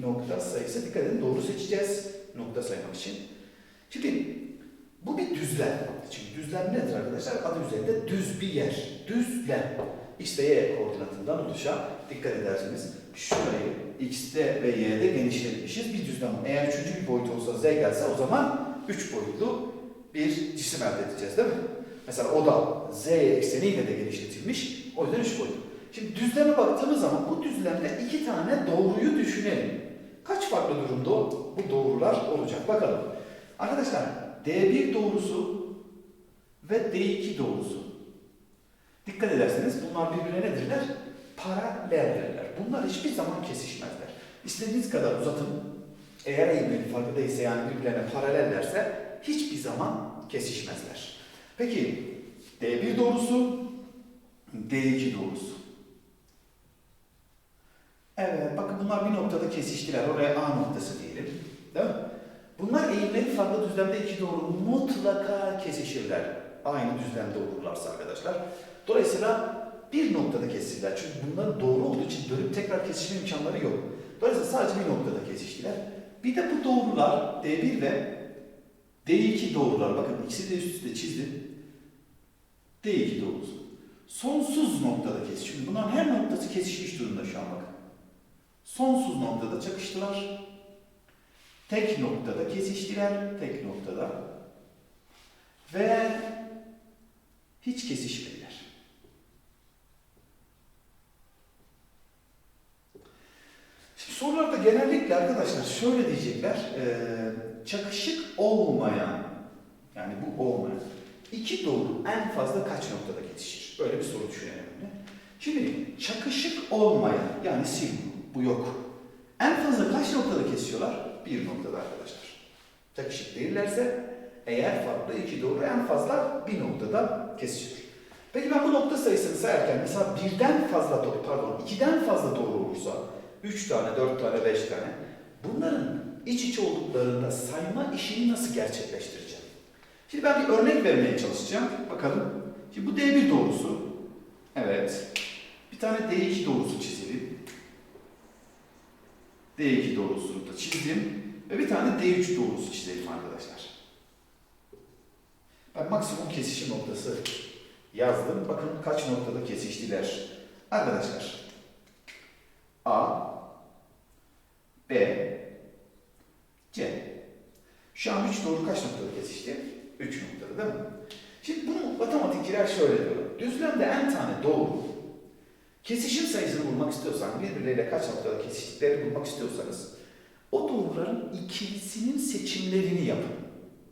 nokta sayısı dikkat edin doğru seçeceğiz nokta saymak için. Şimdi bu bir düzlem. Şimdi düzlem nedir arkadaşlar? Adı üzerinde düz bir yer. Düzlem. Ve Y koordinatından oluşan dikkat ederseniz şurayı X'te ve Y'de genişletmişiz bir düzlem. Eğer üçüncü bir boyut olsa Z gelse o zaman üç boyutlu bir cisim elde edeceğiz değil mi? Mesela o da Z ekseniyle de genişletilmiş. O yüzden üç boyutlu. Şimdi düzleme baktığımız zaman bu düzlemde iki tane doğruyu düşünelim. Kaç farklı durumda bu doğrular olacak? Bakalım. Arkadaşlar D1 doğrusu ve D2 doğrusu. Dikkat ederseniz bunlar birbirine nedirler? Paraleldirler. Bunlar hiçbir zaman kesişmezler. İstediğiniz kadar uzatın. Eğer eğimleri farklı değilse yani birbirlerine paralellerse hiçbir zaman kesişmezler. Peki D1 doğrusu, D2 doğrusu. Evet, bakın bunlar bir noktada kesiştiler. Oraya A noktası diyelim. Değil mi? Bunlar eğimleri farklı düzlemde iki doğru mutlaka kesişirler. Aynı düzlemde olurlarsa arkadaşlar. Dolayısıyla bir noktada kesişirler. Çünkü bunların doğru olduğu için dönüp tekrar kesişme imkanları yok. Dolayısıyla sadece bir noktada kesiştiler. Bir de bu doğrular D1 ve D2 doğrular. Bakın ikisi de üst üste çizdim. D2 doğrusu. Sonsuz noktada kesişiyor. Şimdi bunların her noktası kesişmiş durumda şu an bakın. Sonsuz noktada çakıştılar. Tek noktada kesiştiler. Tek noktada. Ve hiç kesişmediler. Şimdi sorularda genellikle arkadaşlar şöyle diyecekler. çakışık olmayan, yani bu olmayan iki doğru en fazla kaç noktada kesişir? Böyle bir soru düşünelim. Şimdi çakışık olmayan, yani sil bu yok. En fazla kaç noktada kesiyorlar? Bir noktada arkadaşlar. Çakışık değillerse eğer farklı iki doğru en fazla bir noktada kesişiyor. Peki ben bu nokta sayısını sayarken mesela birden fazla doğru, pardon ikiden fazla doğru olursa üç tane, dört tane, beş tane bunların iç içe olduklarında sayma işini nasıl gerçekleştireceğim? Şimdi ben bir örnek vermeye çalışacağım. Bakalım. Şimdi bu D1 doğrusu. Evet. Bir tane D2 doğrusu çizelim. D2 doğrusunu da çizdim. Ve bir tane D3 doğrusu çizelim arkadaşlar. Ben maksimum kesişim noktası yazdım. Bakın kaç noktada kesiştiler. Arkadaşlar. A, B, C. Şu an 3 doğru kaç noktada kesişti? 3 noktada değil mi? Şimdi bunu matematikçiler şöyle diyor. Düzlemde en tane doğru kesişim sayısını bulmak istiyorsan, birbirleriyle kaç noktada kesiştiklerini bulmak istiyorsanız o doğruların ikilisinin seçimlerini yapın.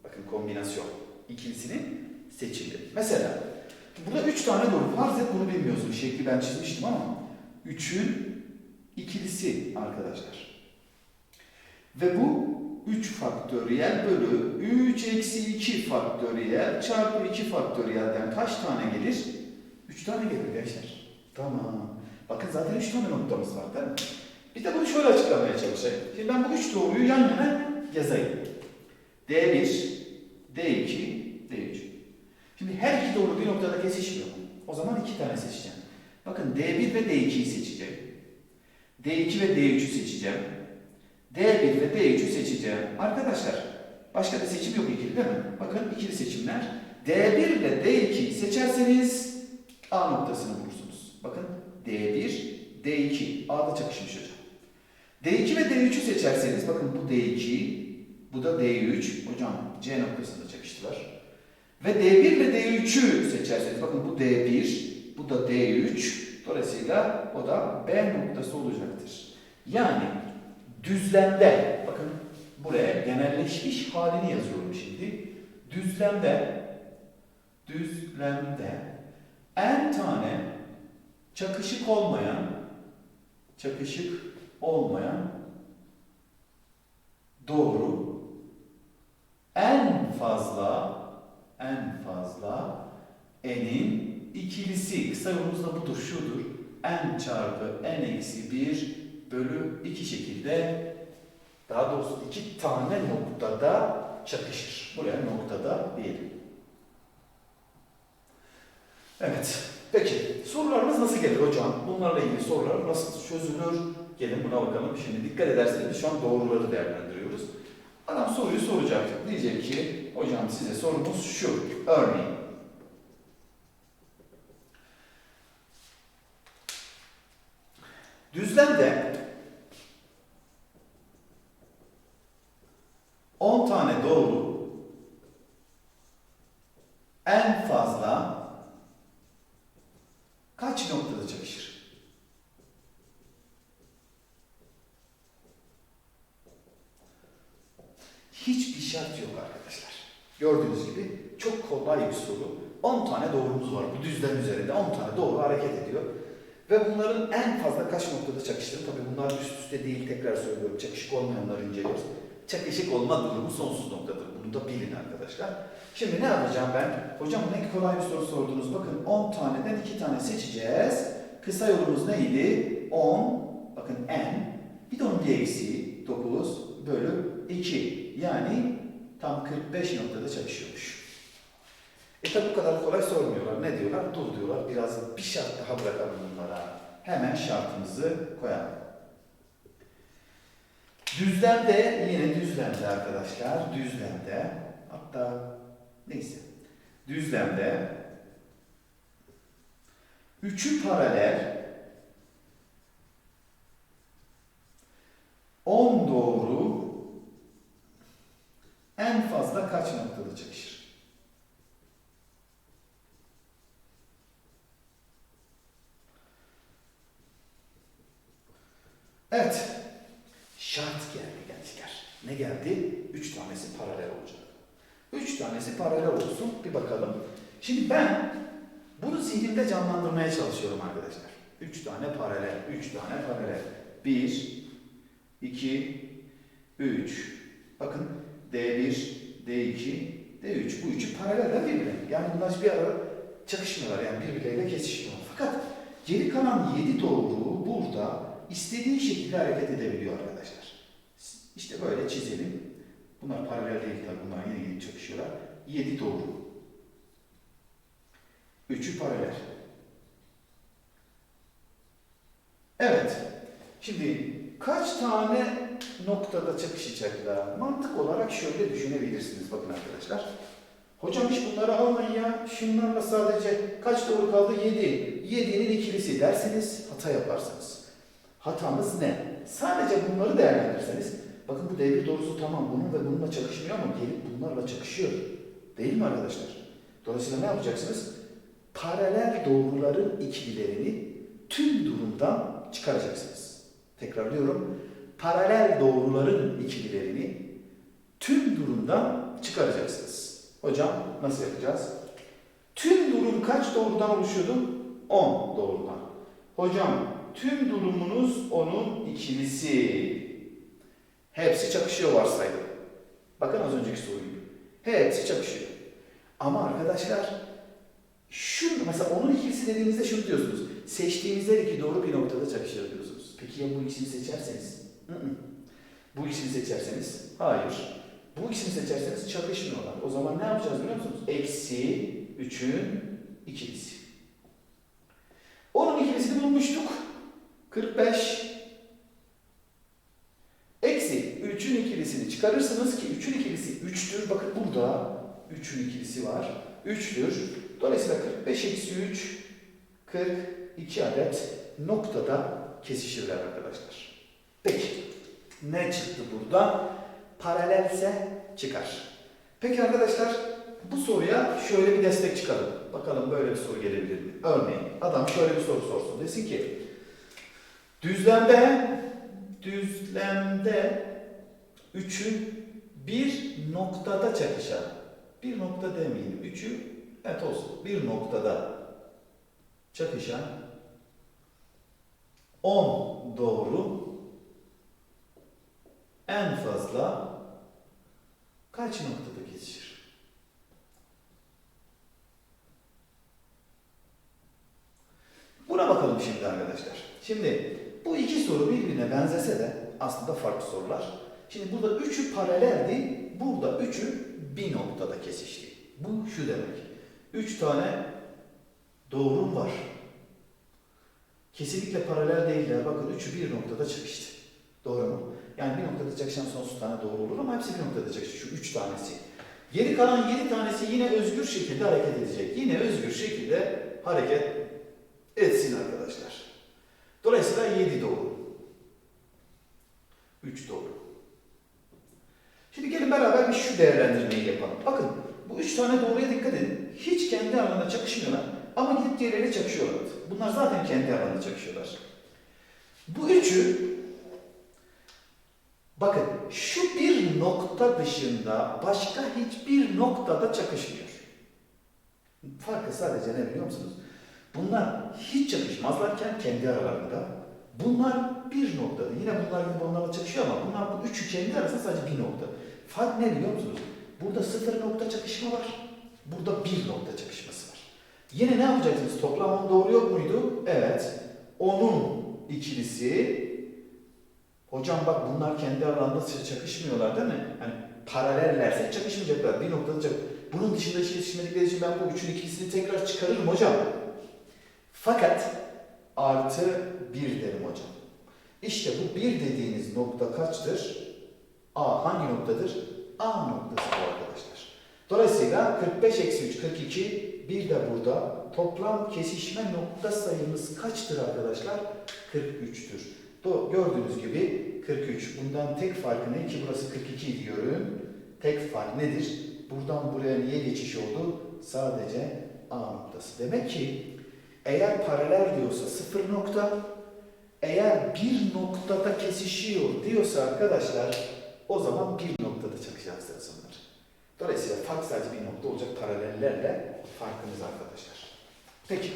Bakın kombinasyon. İkilisinin seçimleri. Mesela burada üç tane doğru. Farz et bunu bilmiyorsun. Şekli ben çizmiştim ama üçün ikilisi arkadaşlar. Ve bu 3 faktöriyel bölü 3 eksi 2 faktöriyel çarpı 2 faktöriyelden kaç tane gelir? 3 tane gelir gençler. Tamam. Bakın zaten 3 tane noktamız var değil mi? Bir de bunu şöyle açıklamaya çalışayım. Şimdi ben bu 3 doğruyu yan yana yazayım. D1, D2, D3. Şimdi her iki doğru bir noktada kesişmiyor. O zaman iki tane seçeceğim. Bakın D1 ve D2'yi seçeceğim. D2 ve D3'ü seçeceğim. D1 ve D3'ü seçeceğim. Arkadaşlar başka bir seçim yok ikili değil mi? Bakın ikili seçimler. D1 ile D2'yi seçerseniz A noktasını bulursunuz. Bakın D1, D2. A'da çakışmış hocam. D2 ve D3'ü seçerseniz bakın bu D2, bu da D3. Hocam C noktasında çakıştılar. Ve D1 ve D3'ü seçerseniz bakın bu D1, bu da D3. Dolayısıyla o da B noktası olacaktır. Yani düzlemde, bakın buraya genelleşmiş halini yazıyorum şimdi. Düzlemde, düzlemde en tane çakışık olmayan, çakışık olmayan doğru en fazla, en fazla n'in ikilisi. Kısa yolumuz da budur, şudur. n çarpı n eksi 1 bölü 2 şekilde daha doğrusu iki tane noktada çakışır. Buraya noktada diyelim. Evet. Peki sorularımız nasıl gelir hocam? Bunlarla ilgili sorular nasıl çözülür? Gelin buna bakalım. Şimdi dikkat ederseniz şu an doğruları değerlendiriyoruz. Adam soruyu soracak. Diyecek ki hocam size sorumuz şu. Örneğin düzlemde 10 tane doğru en fazla kaç noktada çalışır? Hiçbir şart yok arkadaşlar. Gördüğünüz gibi çok kolay bir soru. 10 tane doğrumuz var. Bu düzlem üzerinde 10 tane doğru hareket ediyor. Ve bunların en fazla kaç noktada çakıştığını, tabii bunlar üst üste değil tekrar söylüyorum. Çakışık olmayanları inceliyoruz. Çakışık olma durumu sonsuz noktadır. Bunu da bilin arkadaşlar. Şimdi ne yapacağım ben? Hocam ne kolay bir soru sordunuz. Bakın 10 taneden 2 tane seçeceğiz. Kısa yolumuz neydi? 10, bakın n. Bir de onun bir eksiği 9 bölü 2. Yani tam 45 noktada çalışıyormuş. E tabi bu kadar kolay sormuyorlar. Ne diyorlar? Dur diyorlar. Biraz bir şart daha bırakalım bunlara. Hemen şartımızı koyalım. Düzlemde, yine düzlemde arkadaşlar, düzlemde, hatta neyse, düzlemde üçü paralel, 10 doğru. En fazla kaç noktada çakışır? Evet. Şart geldi gençler. Ne geldi? Üç tanesi paralel olacak. Üç tanesi paralel olsun. Bir bakalım. Şimdi ben bunu zihnimde canlandırmaya çalışıyorum arkadaşlar. Üç tane paralel. Üç tane paralel. Bir, iki, üç. Bakın D1, D2, D3. Bu üçü paraleller birbirine. Yani bunlar bir ara çakışmıyorlar. Yani birbirleriyle kesişmiyorlar. Fakat geri kalan yedi doğru burada istediği şekilde hareket edebiliyor arkadaşlar. İşte böyle çizelim. Bunlar paralel değil tabi. Bunlar yine gidip çakışıyorlar. 7 doğru. 3'ü paralel. Evet. Şimdi kaç tane noktada çakışacaklar? Mantık olarak şöyle düşünebilirsiniz. Bakın arkadaşlar. Hocam hiç bunları almayın ya. Şunlarla sadece kaç doğru kaldı? 7. 7'nin ikilisi derseniz hata yaparsınız. Hatamız ne? Sadece bunları değerlendirirseniz, bakın bu devir doğrusu tamam bunun ve bununla çakışmıyor ama gelip bunlarla çakışıyor. Değil mi arkadaşlar? Dolayısıyla ne yapacaksınız? Paralel doğruların ikililerini tüm durumdan çıkaracaksınız. Tekrarlıyorum. Paralel doğruların ikililerini tüm durumdan çıkaracaksınız. Hocam nasıl yapacağız? Tüm durum kaç doğrudan oluşuyordu? 10 doğrudan. Hocam tüm durumunuz onun ikilisi. Hepsi çakışıyor varsaydım. Bakın az önceki soru gibi. Hepsi çakışıyor. Ama arkadaşlar şu mesela onun ikilisi dediğinizde şunu diyorsunuz. Seçtiğimiz her iki doğru bir noktada çakışıyor diyorsunuz. Peki ya bu ikisini seçerseniz? Hı hı. Bu ikisini seçerseniz? Hayır. Bu ikisini seçerseniz çakışmıyorlar. O zaman ne yapacağız biliyor musunuz? Eksi 3'ün ikilisi. Onun ikilisini bulmuştuk. 45 eksi 3'ün ikilisini çıkarırsınız ki 3'ün ikilisi 3'tür. Bakın burada 3'ün ikilisi var. 3'tür. Dolayısıyla 45 eksi 3 42 adet noktada kesişirler arkadaşlar. Peki ne çıktı burada? Paralelse çıkar. Peki arkadaşlar bu soruya şöyle bir destek çıkalım. Bakalım böyle bir soru gelebilir mi? Örneğin adam şöyle bir soru sorsun. Desin ki düzlemde düzlemde üçü bir noktada çakışan bir nokta demeyelim. Üçü evet olsun. Bir noktada çakışan 10 doğru en fazla kaç noktada kesişir? Buna bakalım şimdi arkadaşlar. Şimdi bu iki soru birbirine benzese de aslında farklı sorular. Şimdi burada üçü paraleldi, burada üçü bir noktada kesişti. Bu şu demek. Üç tane Doğrum var. Kesinlikle paralel değiller. Bakın üçü bir noktada çakıştı. Doğru mu? Yani bir noktada çakışan sonsuz tane doğru olur ama hepsi bir noktada çakıştı. Şu üç tanesi. Geri kalan yedi tanesi yine özgür şekilde hareket edecek. Yine özgür şekilde hareket. Dolayısıyla yedi doğru. Üç doğru. Şimdi gelin beraber bir şu değerlendirmeyi yapalım. Bakın bu üç tane doğruya dikkat edin. Hiç kendi aralarında çakışmıyorlar ama gidip diğerleriyle çakışıyorlar. Bunlar zaten kendi aralarında çakışıyorlar. Bu üçü bakın şu bir nokta dışında başka hiçbir noktada çakışmıyor. Farkı sadece ne biliyor musunuz? Bunlar hiç çakışmazlarken kendi aralarında bunlar bir noktada. Yine bunlar gibi onlarla çakışıyor ama bunlar bu üçü kendi arasında sadece bir nokta. Fark ne biliyor musunuz? Burada sıfır nokta çakışma var. Burada bir nokta çakışması var. Yine ne yapacaksınız? Toplam 10 doğru yok muydu? Evet. Onun ikilisi Hocam bak bunlar kendi aralarında çakışmıyorlar değil mi? Hani paralellerse çakışmayacaklar. Bir noktada çak. Bunun dışında hiç yetişmedikleri için ben bu üçün ikilisini tekrar çıkarırım hocam. Fakat artı bir derim hocam. İşte bu bir dediğiniz nokta kaçtır? A hangi noktadır? A noktası bu arkadaşlar. Dolayısıyla 45 eksi 3 42 bir de burada toplam kesişme nokta sayımız kaçtır arkadaşlar? 43'tür. Do gördüğünüz gibi 43. Bundan tek farkı ne ki burası 42 diyorum. Tek fark nedir? Buradan buraya niye geçiş oldu? Sadece A noktası. Demek ki eğer paralel diyorsa sıfır nokta, eğer bir noktada kesişiyor diyorsa arkadaşlar o zaman bir noktada çakışacaksınız onlar. Dolayısıyla fark sadece bir nokta olacak paralellerle farkımız arkadaşlar. Peki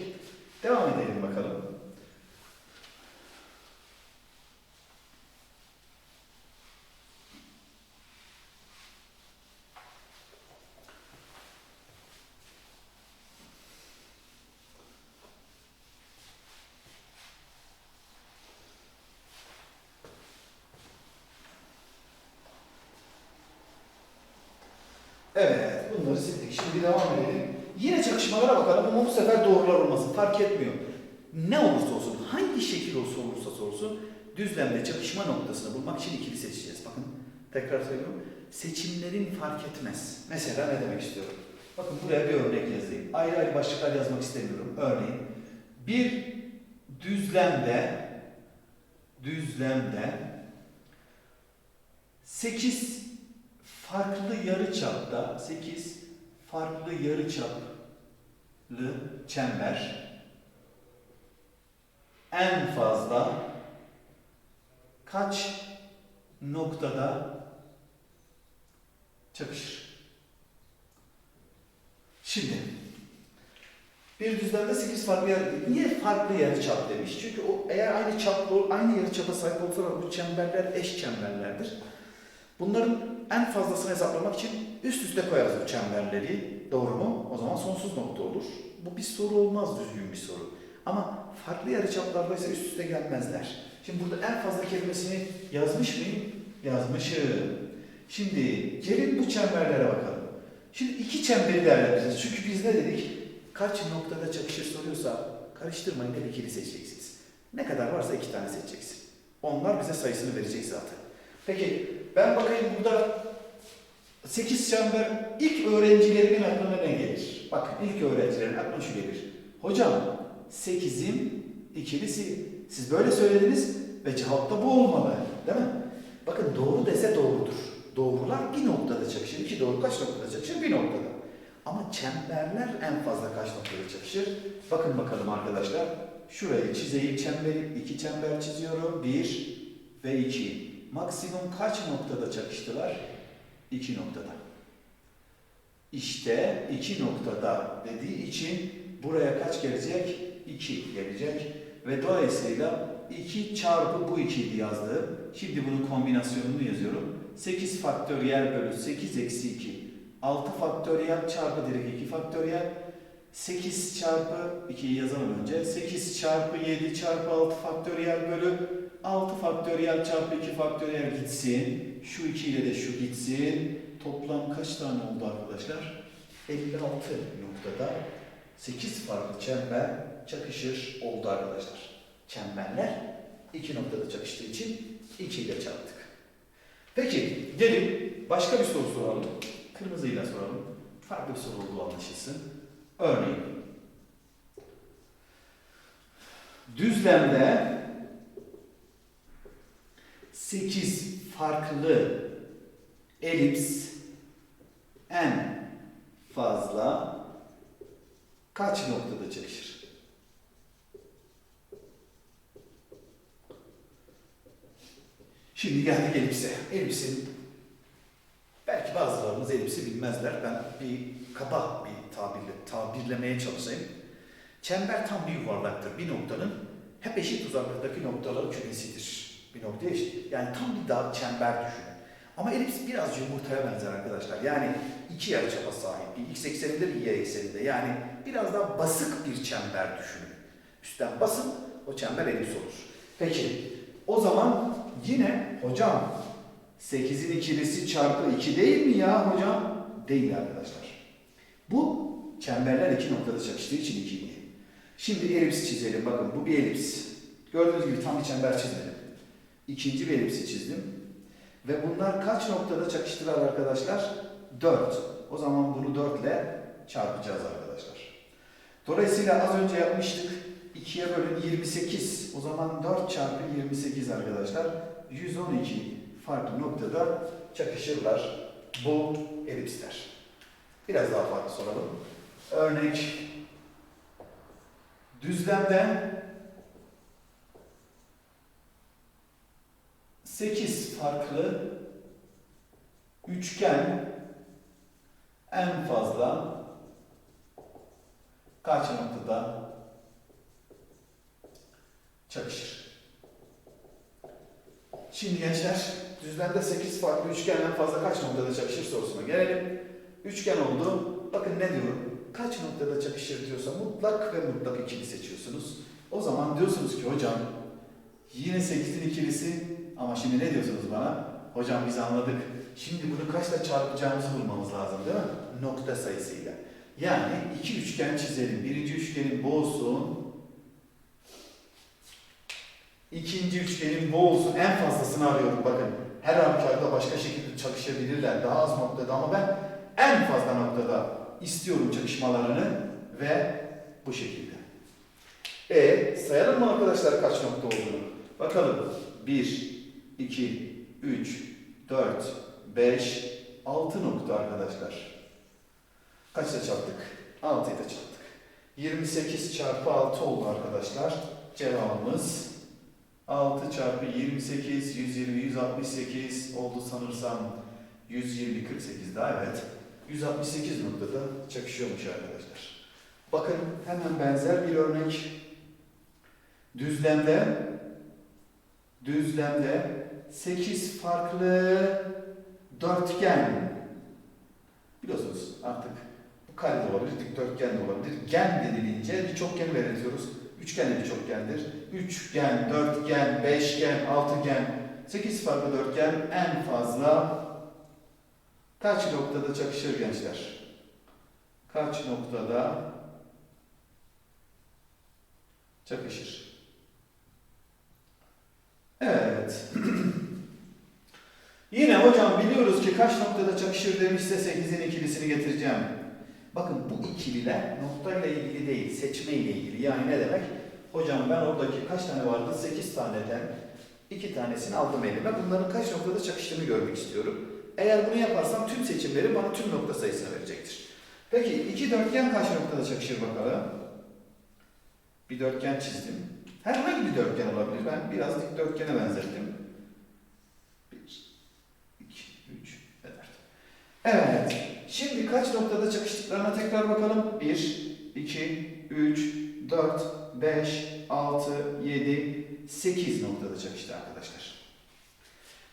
devam edelim bakalım. Evet, bunları sildik. Şimdi devam edelim. Yine çakışmalara bakalım ama bu sefer doğrular olmasın. Fark etmiyor. Ne olursa olsun, hangi şekil olsa olursa olsun düzlemde çakışma noktasını bulmak için ikili seçeceğiz. Bakın, tekrar söylüyorum. Seçimlerin fark etmez. Mesela ne demek istiyorum? Bakın buraya bir örnek yazayım. Ayrı ayrı başlıklar yazmak istemiyorum. Örneğin, bir düzlemde düzlemde 8 farklı yarıçapta 8 farklı yarıçaplı çember en fazla kaç noktada çakışır? Şimdi bir düzlemde 8 farklı yer, niye farklı yarıçap demiş? Çünkü o eğer aynı çaplı, aynı yarıçapa sahip olsalar bu çemberler eş çemberlerdir. Bunların en fazlasını hesaplamak için üst üste koyarız bu çemberleri. Doğru mu? O zaman sonsuz nokta olur. Bu bir soru olmaz düzgün bir soru. Ama farklı yarıçaplarda ise üst üste gelmezler. Şimdi burada en fazla kelimesini yazmış mıyım? Yazmışım. Şimdi gelin bu çemberlere bakalım. Şimdi iki çemberi değerlendireceğiz. Çünkü biz ne dedik? Kaç noktada çakışır soruyorsa karıştırmayın hep ikili seçeceksiniz. Ne kadar varsa iki tane seçeceksin. Onlar bize sayısını verecek zaten. Peki ben bakayım burada 8 çember ilk öğrencilerimin aklına ne gelir? Bakın ilk öğrencilerin aklına şu gelir. Hocam 8'in ikilisi. Siz böyle söylediniz ve cevap da bu olmalı. Değil mi? Bakın doğru dese doğrudur. Doğrular bir noktada çakışır. İki doğru kaç noktada çakışır? Bir noktada. Ama çemberler en fazla kaç noktada çakışır? Bakın bakalım arkadaşlar. Şurayı çizeyim çemberi. iki çember çiziyorum. Bir ve iki. Maksimum kaç noktada çakıştılar? İki noktada. İşte iki noktada dediği için buraya kaç gelecek? 2 gelecek. Ve dolayısıyla 2 çarpı bu 2'ydi yazdığım. Şimdi bunun kombinasyonunu yazıyorum. 8 faktöriyel bölü 8 eksi 2. 6 faktöriyel çarpı direkt 2 faktöriyel. 8 çarpı 2'yi yazalım önce. 8 çarpı 7 çarpı 6 faktöriyel bölü 6 faktöriyel çarpı 2 faktöriyel gitsin. Şu 2 ile de şu gitsin. Toplam kaç tane oldu arkadaşlar? 56 noktada 8 farklı çember çakışır oldu arkadaşlar. Çemberler iki noktada çakıştığı için 2 ile çarptık. Peki gelin başka bir soru soralım. Kırmızıyla soralım. Farklı bir soru olduğu anlaşılsın. Örneğin düzlemde 8 farklı elips en fazla kaç noktada çakışır? Şimdi geldik elipse. Elipsin belki bazılarımız elipsi bilmezler. Ben bir kaba bir tabirle, tabirlemeye çalışayım. Çember tam bir yuvarlaktır. Bir noktanın hep eşit uzaklıktaki noktaların kümesidir. Bir noktaya eşit. Yani tam bir dağ, çember düşünün. Ama elips biraz yumurtaya benzer arkadaşlar. Yani iki yarıçapa sahip. Bir x ekseninde bir y ekseninde. Yani biraz daha basık bir çember düşünün. Üstten basın, o çember elips olur. Peki, o zaman yine hocam 8'in ikilisi çarpı 2 değil mi ya hocam? Değil arkadaşlar. Bu çemberler iki noktada çakıştığı için 2 değil. Şimdi elips çizelim. Bakın bu bir elips. Gördüğünüz gibi tam bir çember çizmedim. İkinci bir elipsi çizdim. Ve bunlar kaç noktada çakıştılar arkadaşlar? 4. O zaman bunu 4 ile çarpacağız arkadaşlar. Dolayısıyla az önce yapmıştık. 2'ye bölün 28. O zaman 4 çarpı 28 arkadaşlar. 112 farklı noktada çakışırlar bu elipsler. Biraz daha farklı soralım. Örnek düzlemde 8 farklı üçgen en fazla kaç noktada çakışır? Şimdi gençler düzlemde 8 farklı üçgen en fazla kaç noktada çakışır sorusuna gelelim. Üçgen oldu. Bakın ne diyorum? Kaç noktada çakışır diyorsa mutlak ve mutlak ikili seçiyorsunuz. O zaman diyorsunuz ki hocam yine 8'in ikilisi ama şimdi ne diyorsunuz bana? Hocam biz anladık. Şimdi bunu kaçla çarpacağımızı bulmamız lazım değil mi? Nokta sayısıyla. Yani iki üçgen çizelim. Birinci üçgenin bu olsun. İkinci üçgenin bu olsun. En fazlasını arıyorum bakın. Her halükarda başka şekilde çalışabilirler. Daha az noktada ama ben en fazla noktada istiyorum çakışmalarını ve bu şekilde. E sayalım mı arkadaşlar kaç nokta olduğunu? Bakalım. 1, 2, 3, 4, 5, 6 nokta arkadaşlar. Kaçla çarptık? 6 ile çarptık. 28 çarpı 6 oldu arkadaşlar. Cevabımız 6 çarpı 28, 120, 168 oldu sanırsam 120, 48 daha evet. 168 noktada çakışıyormuş arkadaşlar. Bakın hemen benzer bir örnek. Düzlemde düzlemde 8 farklı dörtgen biliyorsunuz artık bu kare de olabilir, dikdörtgen de olabilir. Gen denilince bir çokgeni belirtiyoruz. Üçgen de bir çokgendir. Üçgen, dörtgen, beşgen, altıgen, 8 farklı dörtgen en fazla kaç noktada çakışır gençler? Kaç noktada çakışır? Evet. Yine hocam biliyoruz ki kaç noktada çakışır demişse 8'in ikilisini getireceğim. Bakın bu ikililer noktayla ilgili değil, seçme ile ilgili. Yani ne demek? Hocam ben oradaki kaç tane vardı? 8 taneden 2 tanesini aldım elime. Bunların kaç noktada çakıştığını görmek istiyorum. Eğer bunu yaparsam tüm seçimleri bana tüm nokta sayısını verecektir. Peki iki dörtgen kaç noktada çakışır bakalım? Bir dörtgen çizdim. Herhangi bir dörtgen olabilir. Ben biraz dikdörtgene benzettim. 1, 2, 3 ve 4. Evet. Şimdi kaç noktada çakıştıklarına tekrar bakalım. 1, 2, 3, 4, 5, 6, 7, 8 noktada çakıştı arkadaşlar.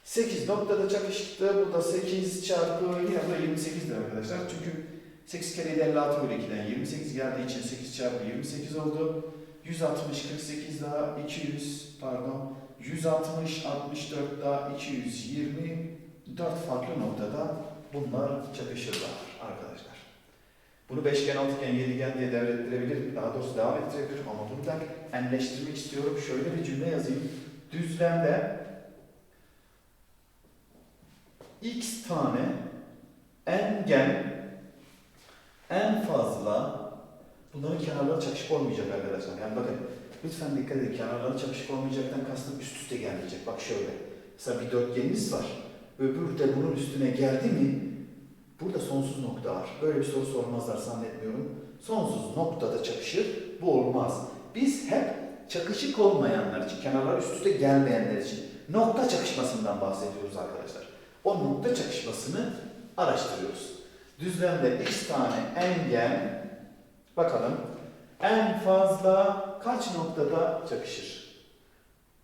8 noktada çakıştı. Bu da 8 çarpı yine bu da 28'dir arkadaşlar. Çünkü 8 kere 56 bölü 2'den 28 geldiği için 8 çarpı 28 oldu. 160, 48 daha 200 pardon 160, 64 daha 224 farklı noktada bunlar çakışırlar arkadaşlar. Bunu beşgen, altıgen, yedigen diye devrettirebilirim. Daha doğrusu devam ettirebilirim ama bunu da enleştirmek istiyorum. Şöyle bir cümle yazayım. Düzlemde x tane engen en fazla bunların kenarları çakışık olmayacak arkadaşlar. Yani bakın lütfen dikkat edin. Kenarları çakışık olmayacaktan kastım üst üste gelmeyecek. Bak şöyle. Mesela bir dörtgeniniz var. Öbür de bunun üstüne geldi mi burada sonsuz nokta var. Böyle bir soru sormazlar zannetmiyorum. Sonsuz noktada çakışır. Bu olmaz. Biz hep çakışık olmayanlar için, kenarlar üst üste gelmeyenler için nokta çakışmasından bahsediyoruz arkadaşlar. O nokta çakışmasını araştırıyoruz. Düzlemde x tane engen bakalım en fazla kaç noktada çakışır?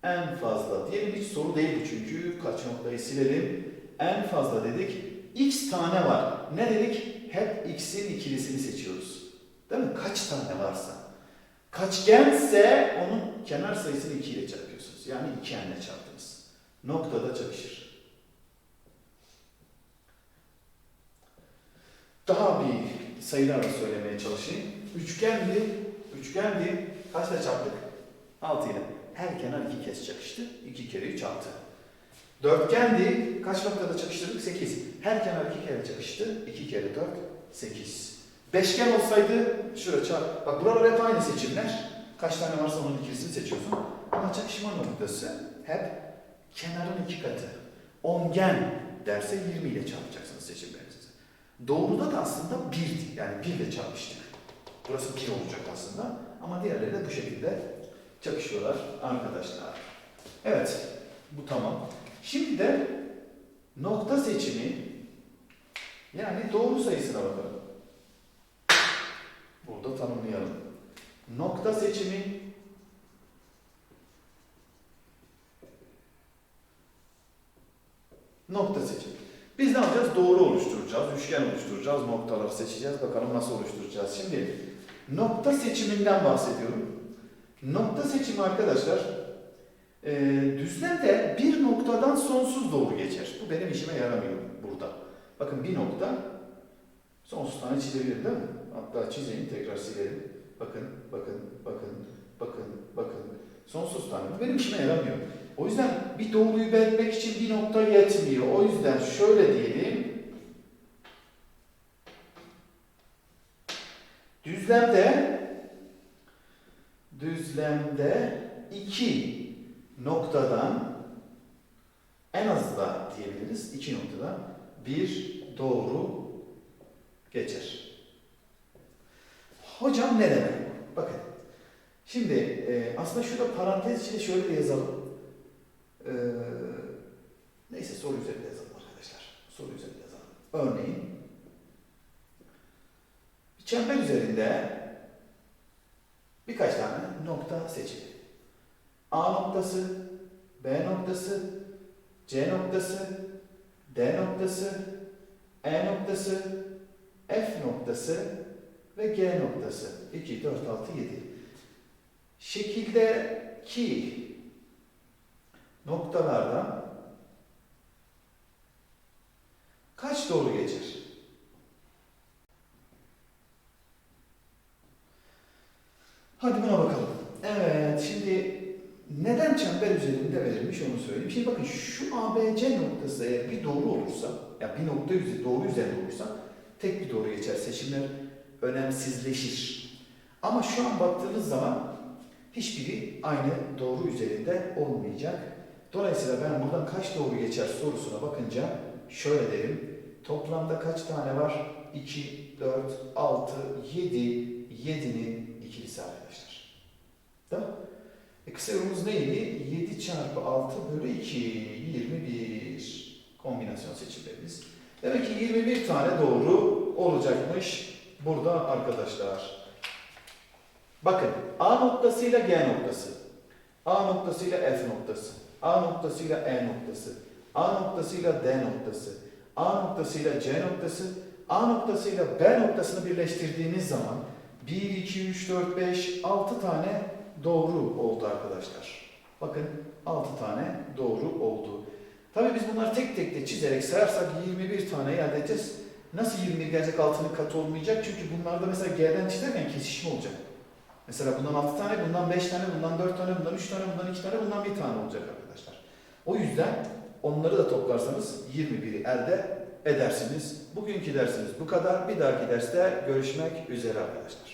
En fazla diyelim hiç soru değil bu çünkü kaç noktayı silelim. En fazla dedik. X tane var. Ne dedik? Hep x'in ikilisini seçiyoruz. Değil mi? Kaç tane varsa. Kaçgense onun kenar sayısını 2 ile çarpıyorsunuz. Yani 2 ile çarptınız. Noktada çakışır. Daha bir sayılarla söylemeye çalışayım. Üçgendi. Üçgendi. Kaçla çarptık? 6 ile. Her kenar iki kez çakıştı. 2 kere 3 6. Dörtgendi. Kaç noktada çakıştırdık? 8. Her kenar iki kere çakıştı. 2 kere 4 8. Beşgen olsaydı şuraya çarp. Bak buralar hep aynı seçimler. Kaç tane varsa onun ikilisini seçiyorsun. Ama çakışma noktası hep kenarın iki katı. Ongen derse 20 ile çarpacaksınız seçimlerinizi. Doğruda da aslında 1'di. Yani 1 ile çarpıştık. Burası 1 olacak aslında. Ama diğerleri de bu şekilde çakışıyorlar arkadaşlar. Evet. Bu tamam. Şimdi de nokta seçimi yani doğru sayısına bakalım. Burada tanımlayalım. Nokta seçimi nokta seçimi. Biz ne yapacağız? Doğru oluşturacağız, üçgen oluşturacağız, noktaları seçeceğiz. Bakalım nasıl oluşturacağız. Şimdi nokta seçiminden bahsediyorum. Nokta seçimi arkadaşlar e, düzlemde bir noktadan sonsuz doğru geçer. Bu benim işime yaramıyor burada. Bakın bir nokta sonsuz tane çizebilirim değil mi? Hatta çizeyim tekrar silelim. Bakın, bakın, bakın, bakın, bakın. Sonsuz tane. Bu benim işime yaramıyor. O yüzden bir doğruyu belirtmek için bir nokta yetmiyor. O yüzden şöyle diyelim. Düzlemde düzlemde iki noktadan en az da diyebiliriz iki noktadan bir doğru geçer. Hocam ne demek? Bakın. Şimdi e, aslında şurada parantez içinde şöyle de yazalım. E, neyse soru üzerinde yazalım arkadaşlar. Soru üzerinde yazalım. Örneğin bir çember üzerinde birkaç tane seçin. A noktası, B noktası, C noktası, D noktası, E noktası, F noktası ve G noktası. 2, 4, 6, 7. Şekildeki noktalardan kaç doğru geçer? Hadi buna bakalım. Evet, şimdi neden çember üzerinde verilmiş onu söyleyeyim. Şimdi bakın şu ABC noktası eğer bir doğru olursa, ya bir nokta üzeri, doğru üzerinde olursa tek bir doğru geçer. Seçimler önemsizleşir. Ama şu an baktığınız zaman hiçbiri aynı doğru üzerinde olmayacak. Dolayısıyla ben buradan kaç doğru geçer sorusuna bakınca şöyle derim. Toplamda kaç tane var? 2, 4, 6, 7, 7'nin ikilisi arkadaşlar. Tamam e neydi? 7 çarpı 6 bölü 2, 21 kombinasyon seçimlerimiz. Demek ki 21 tane doğru olacakmış burada arkadaşlar. Bakın A noktasıyla G noktası, A noktasıyla F noktası, A noktasıyla E noktası, A noktasıyla D noktası, A noktasıyla C noktası, A noktasıyla B noktasını birleştirdiğiniz zaman 1, 2, 3, 4, 5, 6 tane doğru oldu arkadaşlar. Bakın 6 tane doğru oldu. Tabii biz bunları tek tek de çizerek sayarsak 21 tane elde edeceğiz. Nasıl 21 gelecek altının katı olmayacak? Çünkü bunlarda mesela G'den çizerken kesişim olacak. Mesela bundan 6 tane, bundan 5 tane, bundan 4 tane, bundan 3 tane, bundan 2 tane, bundan 1 tane olacak arkadaşlar. O yüzden onları da toplarsanız 21'i elde edersiniz. Bugünkü dersimiz bu kadar. Bir dahaki derste görüşmek üzere arkadaşlar.